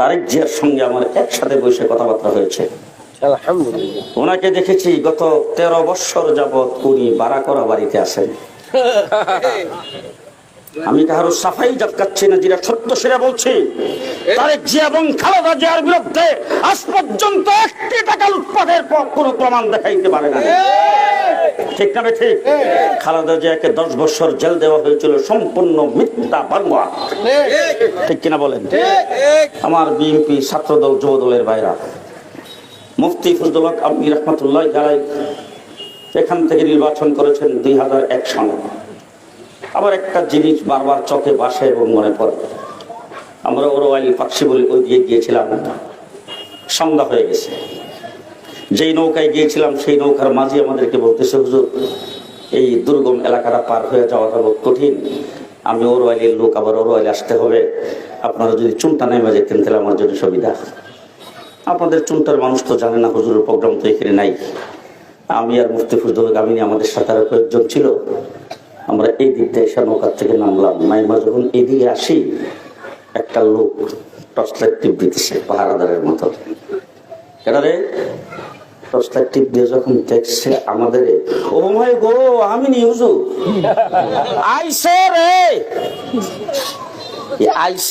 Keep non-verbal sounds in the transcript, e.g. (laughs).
তারেক জিয়ার সঙ্গে আমার একসাথে বসে কথাবার্তা হয়েছে। আলহামদুলিল্লাহ। ওনাকে দেখেছি গত তেরো বৎসর যাবৎ উনি বারাকরা বাড়িতে আসেন আমি কারও সাফাই জাতকাচ্ছি না যেটা সত্য সেটা বলছি। তারেক জিয়া এবং খালেদা জিয়ার বিরুদ্ধে আজ পর্যন্ত একটি টাকা লুটপাটের পর কোনো প্রমাণ দেখাইতে পারে না। ঠিক না ঠিক খালেদা জিয়াকে দশ বছর জেল দেওয়া হয়েছিল সম্পূর্ণ মিথ্যা বাংলা ঠিক কিনা বলেন? আমার বিএনপি ছাত্রদল যুব দলের বাইরা মুফতি ফজল হক রহমতুল্লাহ যারাই এখান থেকে নির্বাচন করেছেন দুই হাজার এক সালে। আবার একটা জিনিস বারবার চোখে বাসে এবং মনে পড়ে। আমরা ওরওয়ালি পাকসি বলে ওই দিয়ে গিয়েছিলাম। সন্ধ্যা হয়ে গেছে। যেই নৌকায় গিয়েছিলাম, সেই নৌকার মাঝি আমাদেরকে বলতেছে, হুজুর, এই দুর্গম এলাকাটা পার হয়ে যাওয়াটা বহুত কঠিন। আমি ওরওয়ালির লোক, আবার ওরওয়ালি আসতে হবে। আপনারা যদি চুনটা নেমে যেতেন, তাহলে আমার জন্য সুবিধা আপনাদের চুনটার মানুষ তো জানে না, হুজুরের প্রোগ্রাম তো এখানে নাই। আমি আর মুফতি গামিনী আমাদের সাথে আরও কয়েকজন ছিল। আমরা এই দিক দিয়ে এসে নৌকার থেকে নামলাম। নাইমা যখন এদিকে আসি, একটা লোক টর্চ লাইট টিপ দিতেছে পাহারাদারের মতো। এটা রে? টিপ দিয়ে যখন দেখছে আমাদের ও মাই গো আমি নি হুজুর (laughs) আইসে রে! আইসে